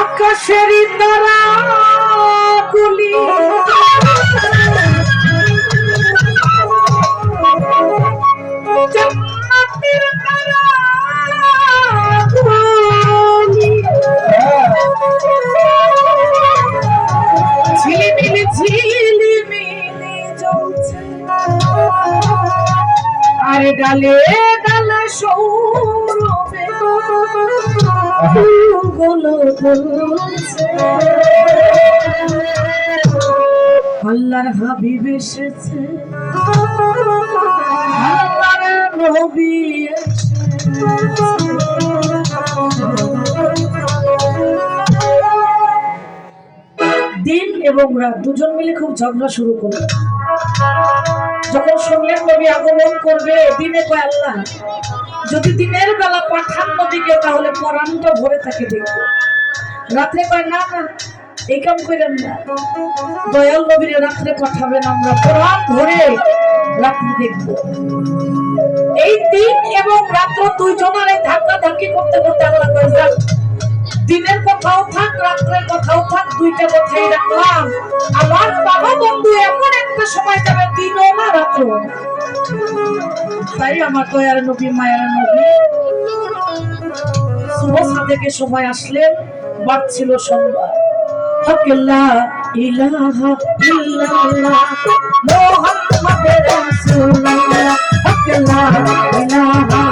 আকাশেরই তারা গুলি আরে ডালে ডালে সৌরভে। আল্লাহর হাবিব এসেছে। আল্লাহর নবী দিন এবং রাত দুজন মিলে খুব ঝগড়া শুরু করল। যখন শুনলেন নবী আগমন করবে, দিনে কয় আল্লাহ যদি দিনের বেলা পাঠান নদীকে তাহলে পরাণটা ভরে থাকে দেখব। রাত্রে কয়, না না, এই কাম করেন না। দয়াল নবীরে রাত্রে পাঠাবেন আমরা পরাণ ধরে রাত্রি দেখব। এই দিন এবং রাত্র দুইজনের ধাক্কা ধাক্কি করতে করতে যাক দিনের কথাও থাক, রাত্রের কথাও থাক, দুইটা কথাই রাখলাম। আমার বাবা বন্ধু এমন একটা সময় যাবে, দিনও না রাত্র তাই আমার দয়ার নবী, মায়ের নবী, শুভ সাদেকে সময় আসলেন বাড়ছিল সোমবার হকিল্লা ইলাহা ইল্লাল্লাহ, মুহাম্মাদুর রাসূলুল্লাহ। হকিল্লা ইলাহা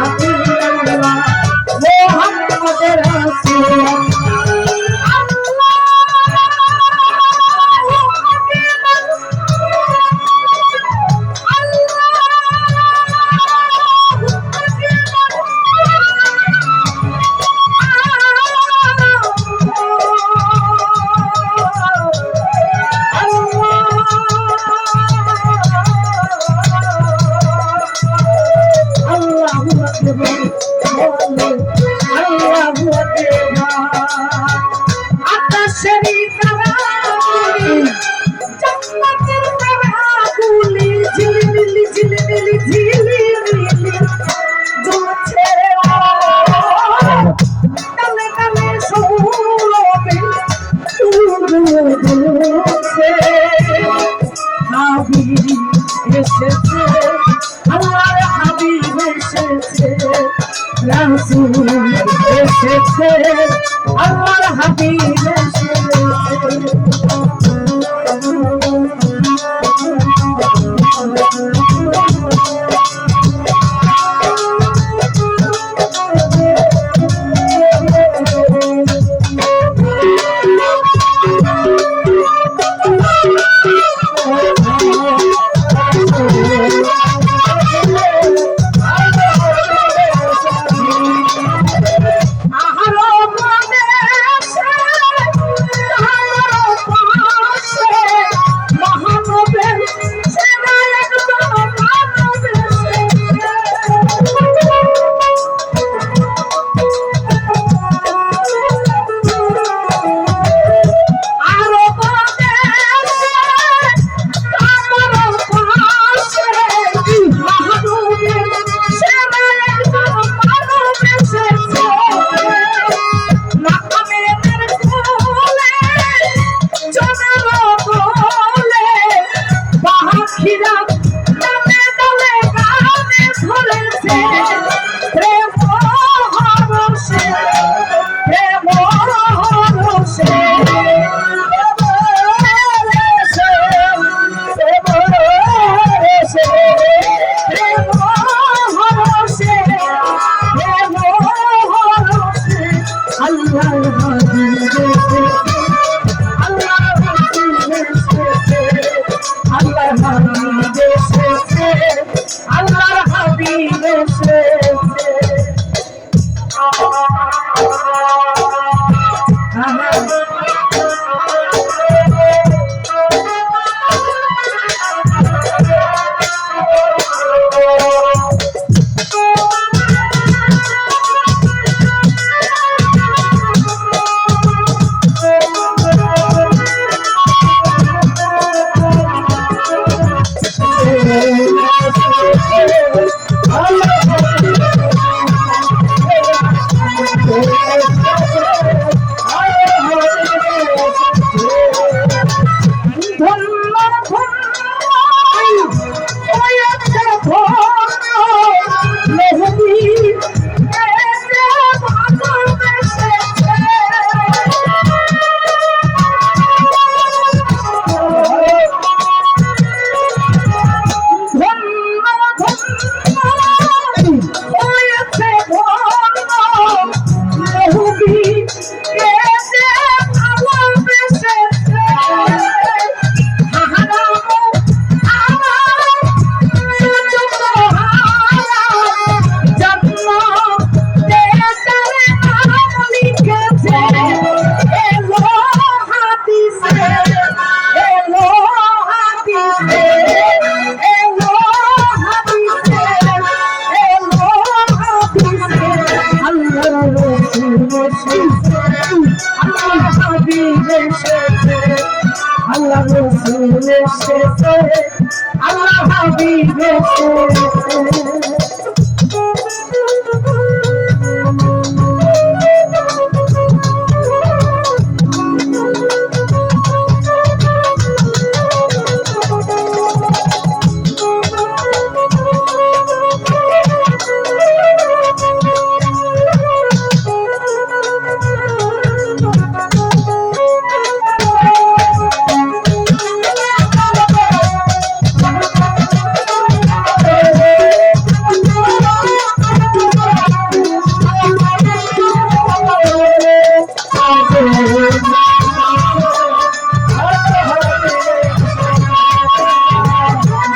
রাসূলুল্লাহ আকাশেরই রাসূল এসেছে, আমার হাবিব আল্লাহ রসুল আল্লাহ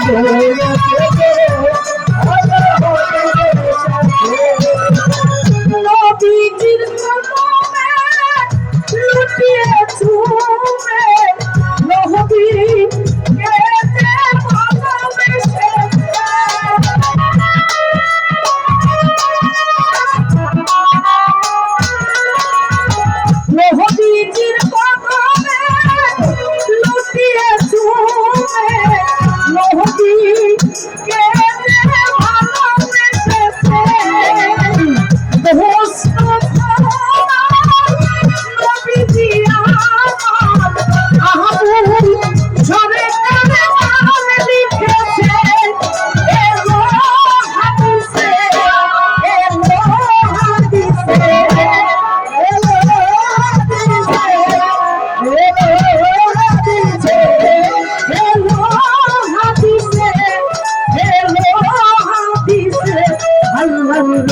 Oh, Allah